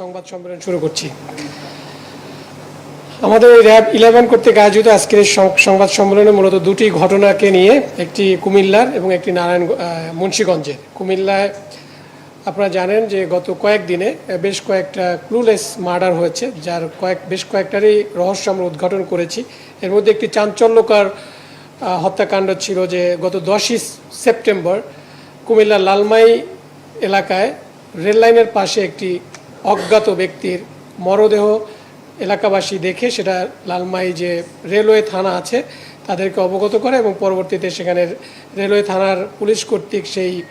সংবাদ সম্মেলন শুরু করছি। আমাদের র্যাব ইলেভেন করতে আয়োজিত আজকের সংবাদ সম্মেলনে মূলত দুটি ঘটনাকে নিয়ে একটি কুমিল্লার এবং একটি নারায়ণ মুন্সীগঞ্জের। কুমিল্লায় আপনারা জানেন যে গত কয়েকদিনে বেশ কয়েকটা ক্লুলেস মার্ডার হয়েছে, যার কয়েক বেশ কয়েকটারই রহস্য আমরা উদ্ঘাটন করেছি। এর মধ্যে একটি চাঞ্চল্যকর হত্যাকাণ্ড ছিল যে গত দশই সেপ্টেম্বর কুমিল্লার লালমাই এলাকায় রেললাইনের পাশে একটি অজ্ঞাত ব্যক্তির মরদেহ এলাকাবাসী দেখে সেটা লালমাই যে রেলওয়ে থানা আছে, তাদেরকে অবগত করে এবং পরবর্তীতে সেখানে রেলওয়ে থানার পুলিশ কর্তৃক সেই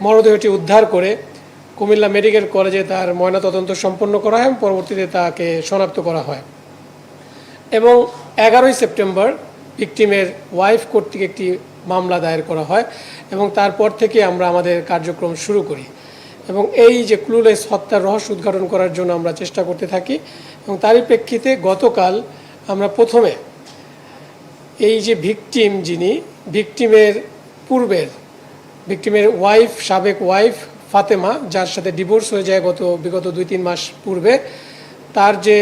মরদেহটি উদ্ধার করে কুমিল্লা মেডিকেল কলেজে তার ময়নাতদন্ত সম্পন্ন করা হয় এবং পরবর্তীতে তাকে শনাক্ত করা হয়। এবং এগারোই সেপ্টেম্বর ভিকটিমের ওয়াইফ কর্তৃক একটি মামলা দায়ের করা হয় এবং তারপর থেকে আমরা আমাদের কার্যক্রম শুরু করি। এবং এই যে ক্লুলেস হত্যার রহস্য উদ্ঘাটন করার জন্য আমরা চেষ্টা করতে থাকি, এবং তারই প্রেক্ষিতে গতকাল আমরা প্রথমে এই যে ভিকটিম যিনি, ভিকটিমের পূর্বের, ভিকটিমের ওয়াইফ, সাবেক ওয়াইফ ফাতেমা, যার সাথে ডিভোর্স হয়ে যায় গত, বিগত দুই তিন মাস পূর্বে, তার যে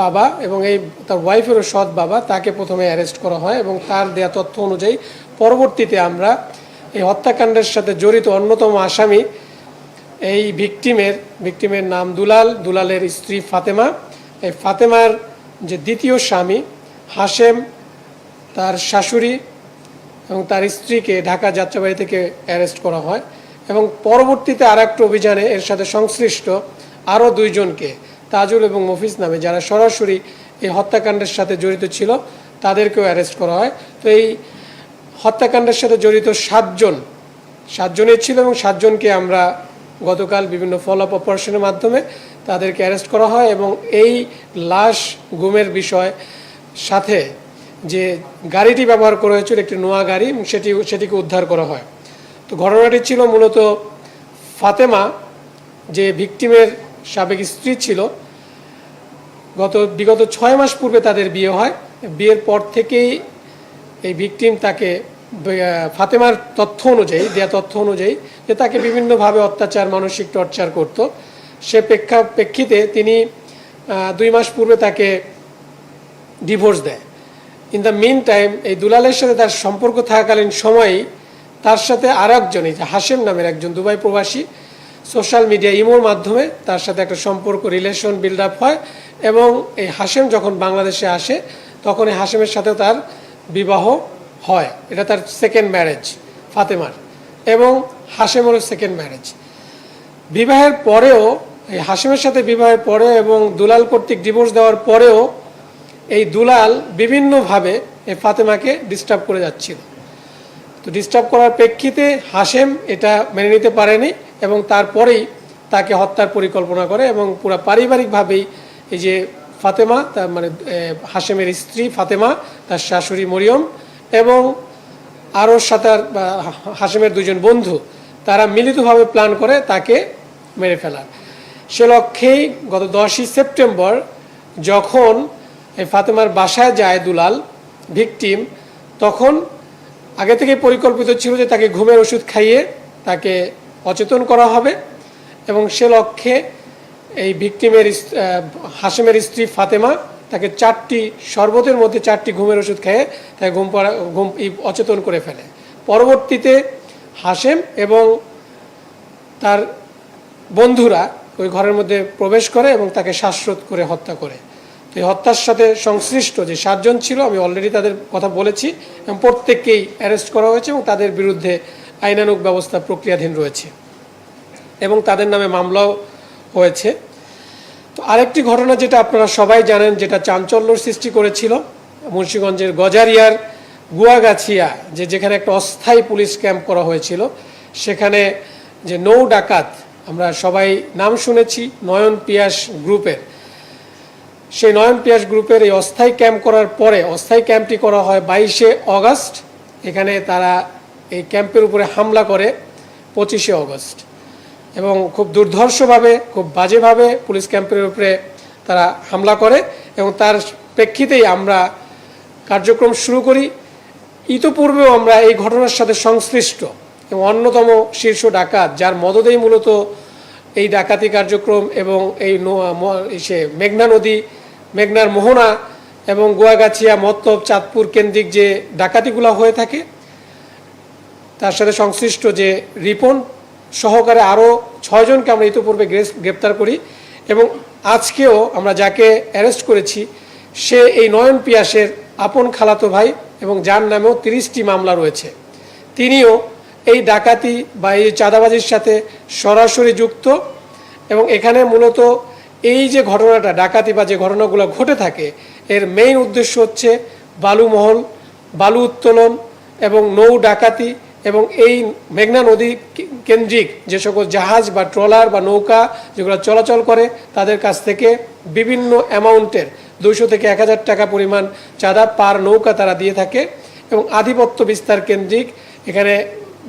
বাবা এবং এই তার ওয়াইফেরও সৎ বাবা, তাকে প্রথমে অ্যারেস্ট করা হয় এবং তার দেয়া তথ্য অনুযায়ী পরবর্তীতে আমরা এই হত্যাকাণ্ডের সাথে জড়িত অন্যতম আসামি এই ভিকটিমের ভিকটিমের নাম দুলাল, দুলালের স্ত্রী ফাতেমা। এই ফাতেমার যে দ্বিতীয় স্বামী, হাশেম, তার শাশুড়ি এবং তার স্ত্রীকে ঢাকা যাত্রাবাড়ি থেকে অ্যারেস্ট করা হয় এবং পরবর্তীতে আর একটা অভিযানে এর সাথে সংশ্লিষ্ট আরও দুইজনকে তাজুল এবং মফিজ নামে যারা সরাসরি এই হত্যাকাণ্ডের সাথে জড়িত ছিল, তাদেরকেও অ্যারেস্ট করা হয়। তো এই হত্যাকাণ্ডের সাথে জড়িত সাতজন, সাতজনই ছিল এবং সাতজনকে আমরা গতকাল বিভিন্ন ফলো আপ অপারেশনের মাধ্যমে তাদেরকে অ্যারেস্ট করা হয় এবং এই লাশ গুমের বিষয় সাথে যে গাড়িটি ব্যবহার করা হয়েছিল, একটি নোয়া গাড়ি, সেটি, সেটিকে উদ্ধার করা হয়। তো ঘটনাটি ছিল মূলত ফাতেমা, যে ভিকটিমের সাবেক স্ত্রী ছিল, গত, বিগত ছয় মাস পূর্বে তাদের বিয়ে হয়। বিয়ের পর থেকেই এই ভিকটিম তাকে ফাতেমার তথ্য অনুযায়ী, দেয়া তথ্য অনুযায়ী যে তাকে বিভিন্নভাবে অত্যাচার, মানসিক টর্চার করত। সে প্রেক্ষা প্রেক্ষিতে তিনি দুই মাস পূর্বে তাকে ডিভোর্স দেয়। ইন দ্য মিন টাইম এই দুলালের সাথে তার সম্পর্ক থাকাকালীন সময়েই তার সাথে আর একজনই যে হাশেম নামের একজন দুবাই প্রবাসী, সোশ্যাল মিডিয়া ইমোর মাধ্যমে তার সাথে একটা সম্পর্ক, রিলেশন বিল্ড আপ হয় এবং এই হাসেম যখন বাংলাদেশে আসে তখন এই হাসেমের সাথেও তার বিবাহ হয়। এটা তার সেকেন্ড ম্যারেজ ফাতেমার। এবং হাশেমেরও সেকেন্ড ম্যারেজ বিবাহের পরেও এই হাসিমের সাথে বিবাহের পরেও এবং দুলাল কর্তৃক ডিভোর্স দেওয়ার পরেও এই দুলাল বিভিন্নভাবে এই ফাতেমাকে ডিস্টার্ব করে যাচ্ছিল। তো ডিস্টার্ব করার প্রেক্ষিতে হাসেম এটা মেনে নিতে পারেনি এবং তারপরেই তাকে হত্যার পরিকল্পনা করে এবং পুরো পারিবারিকভাবেই এই যে ফাতেমা তার মানে এ, হাশেমের স্ত্রী ফাতেমা তার শাশুড়ি মরিয়ম এবং আরও সাতার বা হা- হাশেমের দুজন বন্ধু, তারা মিলিতভাবে প্ল্যান করে তাকে মেরে ফেলার। সে লক্ষ্যেই গত দশই সেপ্টেম্বর যখন এই ফাতেমার বাসায় যায় দুলাল, ভিকটিম, তখন আগে থেকে পরিকল্পিত ছিল যে তাকে ঘুমের ওষুধ খাইয়ে তাকে অচেতন করা হবে এবং সে লক্ষ্যে এই ভিকটিমের হাশেমের স্ত্রী ফাতেমা তাকে চারটি, শরবতের মধ্যে চারটি ঘুমের ওষুধ খেয়ে তাকে ঘুম পড়া, ঘুম অচেতন করে ফেলে। পরবর্তীতে হাসেম এবং তার বন্ধুরা ওই ঘরের মধ্যে প্রবেশ করে এবং তাকে শ্বাসরোধ করে হত্যা করে। তো এই হত্যার সাথে সংশ্লিষ্ট যে সাতজন ছিল, আমি অলরেডি তাদের কথা বলেছি এবং প্রত্যেককেই অ্যারেস্ট করা হয়েছে এবং তাদের বিরুদ্ধে আইনানুগ ব্যবস্থা প্রক্রিয়াধীন রয়েছে এবং তাদের নামে মামলাও হয়েছে। তো আরেকটি ঘটনা যেটা আপনারা সবাই জানেন, যেটা চাঞ্চল্যর সৃষ্টি করেছিল, মুন্সীগঞ্জের গজারিয়ার গুয়াগাছিয়া, যে যেখানে একটা অস্থায়ী পুলিশ ক্যাম্প করা হয়েছিল, সেখানে যে নৌ ডাকাত, আমরা সবাই নাম শুনেছি, নয়ন পিয়াস গ্রুপের। সেই নয়ন পিয়াস গ্রুপের এই অস্থায়ী ক্যাম্প করার পরে, অস্থায়ী ক্যাম্পটি করা হয় বাইশে অগস্ট, এখানে তারা এই ক্যাম্পের উপরে হামলা করে পঁচিশে অগস্ট। এবং খুব দুর্ধর্ষভাবে, খুব বাজেভাবে পুলিশ ক্যাম্পের উপরে তারা হামলা করে এবং তার প্রেক্ষিতেই আমরা কার্যক্রম শুরু করি। ইতোপূর্বেও আমরা এই ঘটনার সাথে সংশ্লিষ্ট এবং অন্যতম শীর্ষ ডাকাত, যার মদতেই মূলত এই ডাকাতি কার্যক্রম এবং এই সে মেঘনা নদী, মেঘনার মোহনা এবং গোয়াগাছিয়া, মত্তব, চাঁদপুর কেন্দ্রিক যে ডাকাতিগুলো হয়ে থাকে, তার সাথে সংশ্লিষ্ট যে রিপন সহকারে আরও ছয়জনকে আমরা ইতিপূর্বে গ্রেপ্তার করি এবং আজকেও আমরা যাকে অ্যারেস্ট করেছি, সে এই নয়ন পিয়াসের আপন খালাতো ভাই এবং যার নামেও তিরিশটি মামলা রয়েছে। তিনিও এই ডাকাতি বা এই চাঁদাবাজির সাথে সরাসরি যুক্ত এবং এখানে মূলত এই যে ঘটনাটা, ডাকাতি বা যে ঘটনাগুলো ঘটে থাকে, এর মেইন উদ্দেশ্য হচ্ছে বালুমহল, বালু উত্তোলন এবং নৌ ডাকাতি এবং এই মেঘনা নদী কেন্দ্রিক যে সকল জাহাজ বা ট্রলার বা নৌকা যেগুলো চলাচল করে, তাদের কাছ থেকে বিভিন্ন অ্যামাউন্টের দুইশো থেকে এক হাজার টাকা পরিমাণ চাঁদা পার নৌকা তারা দিয়ে থাকে এবং আধিপত্য বিস্তার কেন্দ্রিক এখানে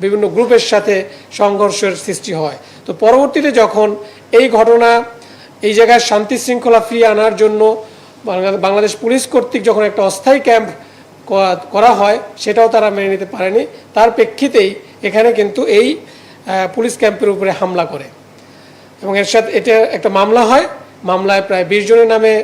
বিভিন্ন গ্রুপের সাথে সংঘর্ষের সৃষ্টি হয়। তো পরবর্তীতে যখন এই ঘটনা এই জায়গায় শান্তি শৃঙ্খলা ফিরিয়ে আনার জন্য বাংলাদেশ পুলিশ কর্তৃক যখন একটা অস্থায়ী ক্যাম্প করা- হয়, সেটাও তারা মেনে নিতে পারেনি। তার প্রেক্ষিতেই এখানে কিন্তু এই পুলিশ ক্যাম্পের উপরে হামলা করে। এবং এর সাথে এটা একটা মামলা হয়। মামলায় প্রায় বিশ জনের নামে,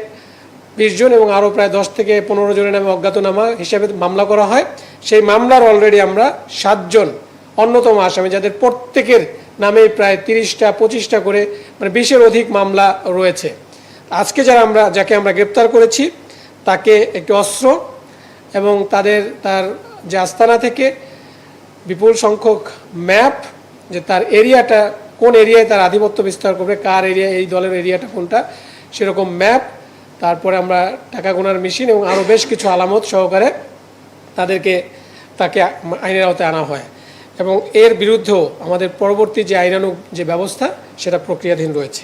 বিশ জন এবং আরও প্রায় দশ থেকে পনেরো জনের নামে অজ্ঞাতনামা হিসেবে মামলা করা হয়। সেই মামলার অলরেডি আমরা সাতজন অন্যতম আসামি, যাদের প্রত্যেকের নামে প্রায় তিরিশটা, পঁচিশটা করে মানে বিশের অধিক মামলা রয়েছে। আজকে যারা আমরা যাকে আমরা গ্রেপ্তার করেছি, তাকে একটি অস্ত্র এবং তাদের, তার যে আস্তানা থেকে বিপুল সংখ্যক ম্যাপ, যে তার এরিয়াটা, কোন এরিয়ায় তার আধিপত্য বিস্তার করবে, কার এরিয়া, এই দলের এরিয়াটা কোনটা, সেরকম ম্যাপ। তারপরে আমরা টাকা গোনার মেশিন এবং আরও বেশ কিছু আলামত সহকারে তাদেরকে, তাকে আইনের আওতায় আনা হয়। এবং এর বিরুদ্ধেও আমাদের পরবর্তী যে আইনানুগ যে ব্যবস্থা, সেটা প্রক্রিয়াধীন রয়েছে।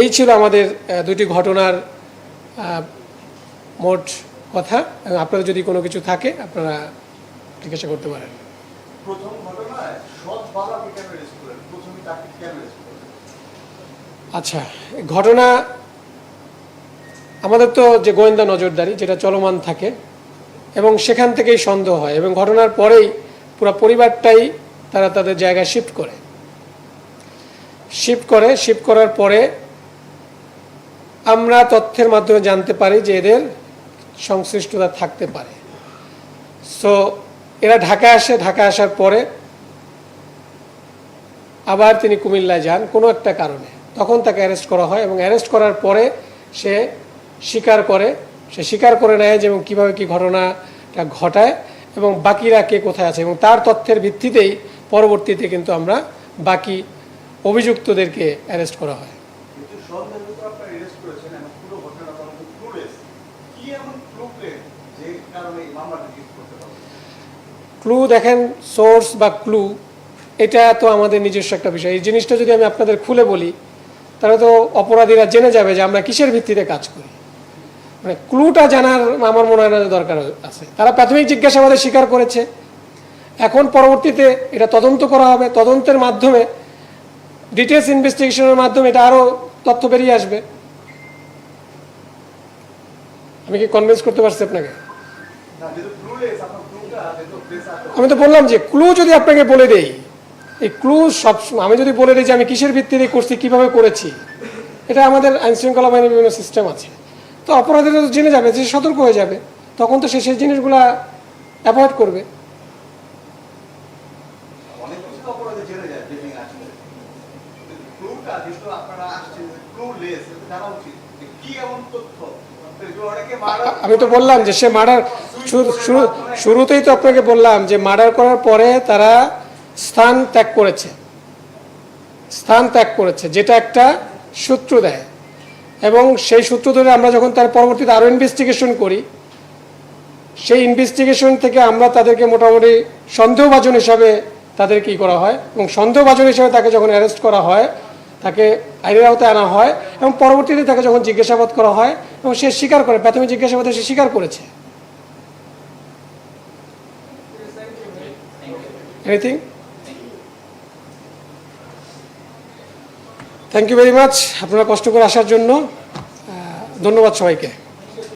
এই ছিল আমাদের দুটি ঘটনার মোট কথা এবং আপনাদের যদি কোনো কিছু থাকে আপনারা জিজ্ঞাসা করতে পারেন। প্রথম ঘটনায় প্রথমে তাকে আচ্ছা ঘটনা আমাদের তো যে গোয়েন্দা নজরদারি যেটা চলমান থাকে এবং সেখান থেকেই সন্দেহ হয় এবং ঘটনার পরেই পুরো পরিবারটাই তারা তাদের জায়গায় শিফট করে। শিফট করে শিফট করার পরে আমরা তথ্যের মাধ্যমে জানতে পারি যে এদের সংশ্লিষ্টতা থাকতে পারে। সো এরা ঢাকা আসে ঢাকা আসার পরে আবার তিনি কুমিল্লায় যান কোনো একটা কারণে। তখন তাকে অ্যারেস্ট করা হয় এবং অ্যারেস্ট করার পরে সে স্বীকার করে, সে স্বীকার করে নেয় যে এবং কীভাবে কী ঘটনাটা ঘটায় এবং বাকিরা কে কোথায় আছে এবং তার তথ্যের ভিত্তিতেই পরবর্তীতে কিন্তু আমরা বাকি অভিযুক্তদেরকে অ্যারেস্ট করা হয় কিন্তু সন্দেহের ভিতর আপনার রেস্ট করেছেন এবং পুরো ঘটনাটা তখন ক্লুলেস কি এমন ক্লুলেস যে কারণে এই মামলাটা রিস্ক করতে পারবেন ক্লু দেখেন সোর্স বা ক্লু এটা তো আমাদের নিজস্ব একটা বিষয়। এই জিনিসটা যদি আমি আপনাদের খুলে বলি, তাহলে তো অপরাধীরা জেনে যাবে যে আমরা কিসের ভিত্তিতে কাজ করি। মানে ক্লুটা জানার আমার মনে হয় দরকার আছে। তারা প্রাথমিক জিজ্ঞাসাবাদে স্বীকার করেছে। এখন পরবর্তীতে এটা তদন্ত করা হবে। তদন্তের মাধ্যমে ডিটেলস ইনভেস্টিগেশনের মাধ্যমে এটা আরও তথ্য বেরিয়ে আসবে। আমি কি কনভিন্স করতে পারছি আপনাকে? আমি তো বললাম যে ক্লু যদি আপনাকে বলে দেই এই ক্লু সব আমি যদি বলে দিই যে আমি কিসের ভিত্তিতে করছি কীভাবে করেছি এটা আমাদের আইন শৃঙ্খলা বাহিনীর বিভিন্ন সিস্টেম আছে। তো অপরাধীরা তো জেনে যাবে যে সতর্ক হয়ে যাবে। তখন তো সে সেই জিনিসগুলা অ্যাভয়েড করবে। আপনারা আসছেন জানা উচিত কি এমন তথ্য। আমি তো বললাম যে সে মার্ডার শুরুতেই তো আপনাকে বললাম যে মার্ডার করার পরে তারা স্থান ত্যাগ করেছে। স্থান ত্যাগ করেছে, যেটা একটা সূত্র দেয়। এবং সেই সূত্র ধরে আমরা যখন তার পরবর্তীতে আরও ইনভেস্টিগেশন করি, সেই ইনভেস্টিগেশন থেকে আমরা তাদেরকে মোটামুটি সন্দেহভাজন হিসাবে তাদের কি করা হয় এবং সন্দেহভাজন হিসাবে তাকে যখন অ্যারেস্ট করা হয় তাকে আইনের আওতায় আনা হয় এবং পরবর্তীতে তাকে যখন জিজ্ঞাসাবাদ করা হয় এবং সে স্বীকার করে, প্রাথমিক জিজ্ঞাসাবাদে সে স্বীকার করেছে। থ্যাংক ইউ ভেরি মাচ আপনারা কষ্ট করে আসার জন্য ধন্যবাদ সবাইকে।